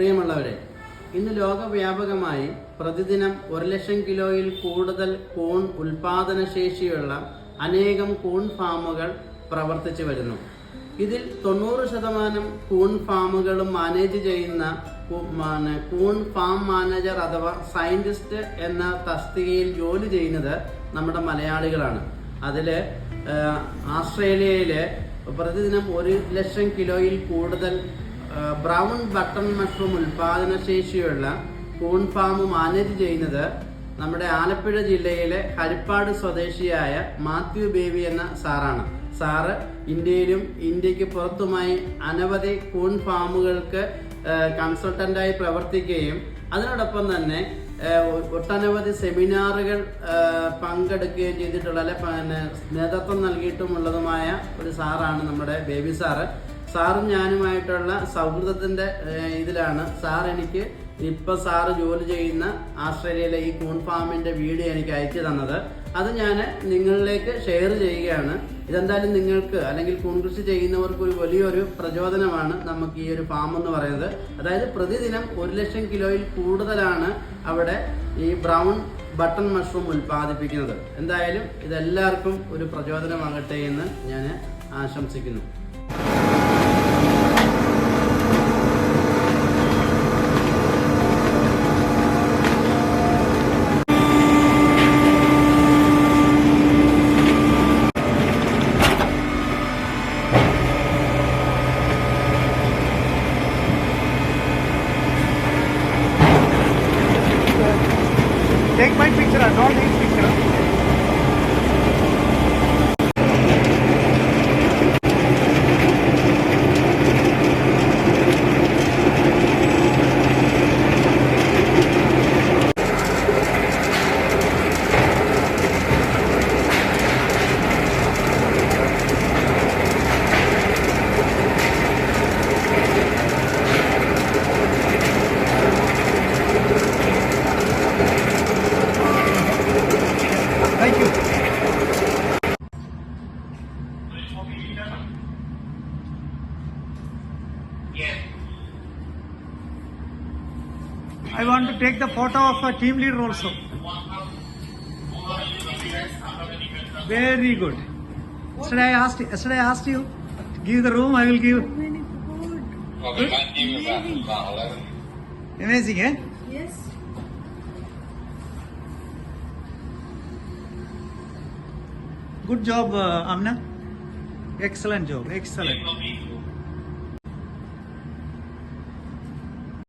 പ്രിയമുള്ളവരെ ഇന്ന് ലോകവ്യാപകമായി പ്രതിദിനം ഒരു ലക്ഷം കിലോയിൽ കൂടുതൽ കോൺ ഉൽപാദന ശേഷിയുള്ള അനേകം കോൺ ഫാമുകൾ പ്രവർത്തിച്ചു വരുന്നു. ഇതിൽ തൊണ്ണൂറ് ശതമാനം കൂൺ ഫാമുകളും മാനേജ് ചെയ്യുന്ന കോൺ ഫാം മാനേജർ അഥവാ സയന്റിസ്റ്റ് എന്ന തസ്തികയിൽ ജോലി ചെയ്യുന്നത് നമ്മുടെ മലയാളികളാണ്. അതിൽ ആസ്ട്രേലിയയിലെ പ്രതിദിനം ഒരു ലക്ഷം കിലോയിൽ കൂടുതൽ ബ്രൗൺ ബട്ടൺ മഷ്റൂം ഉൽപാദനശേഷിയുള്ള കൂൺ ഫാം മാനേജ് ചെയ്യുന്നത് നമ്മുടെ ആലപ്പുഴ ജില്ലയിലെ ഹരിപ്പാട് സ്വദേശിയായ മാത്യു ബേബി എന്ന സാറാണ്. സാറ് ഇന്ത്യയിലും ഇന്ത്യയ്ക്ക് പുറത്തുമായി അനവധി കൂൺ ഫാമുകൾക്ക് കൺസൾട്ടന്റായി പ്രവർത്തിക്കുകയും അതിനോടൊപ്പം തന്നെ ഒട്ടനവധി സെമിനാറുകൾ പങ്കെടുക്കുകയും ചെയ്തിട്ടുള്ള അല്ലെ നേതൃത്വം നൽകിയിട്ടുമുള്ളതുമായ ഒരു സാറാണ് നമ്മുടെ ബേബി സാറ്. സാറും ഞാനുമായിട്ടുള്ള സൗഹൃദത്തിന്റെ ഇതിലാണ്. സാർ എനിക്ക് ഇപ്പൊ സാറ് ജോലി ചെയ്യുന്ന ആസ്ട്രേലിയയിലെ ഈ കൂൺ ഫാമിന്റെ വീഡിയോ എനിക്ക് അയച്ചു തന്നത്. അത് ഞാൻ നിങ്ങളിലേക്ക് ഷെയർ ചെയ്യുകയാണ്. ഇതെന്തായാലും നിങ്ങൾക്ക് അല്ലെങ്കിൽ കൂൺ കൃഷി ചെയ്യുന്നവർക്ക് ഒരു വലിയൊരു പ്രചോദനമാണ് നമുക്ക് ഈ ഒരു ഫാം എന്ന് പറയുന്നത്. അതായത് പ്രതിദിനം ഒരു ലക്ഷം കിലോയിൽ കൂടുതലാണ് അവിടെ ഈ ബ്രൗൺ ബട്ടൺ മഷ്റൂം ഉൽപ്പാദിപ്പിക്കുന്നത്. എന്തായാലും ഇതെല്ലാവർക്കും ഒരു പ്രചോദനമാകട്ടെ എന്ന് ഞാൻ ആശംസിക്കുന്നു. Quem mais me não tem nem. I want to take the photo of a team leader also. Very good. Yesterday I asked, yesterday I asked you, give the room, I will give. Okay, my team is at 11. Amazing, eh? Yes. Good job, uh, Amna. Excellent job, excellent.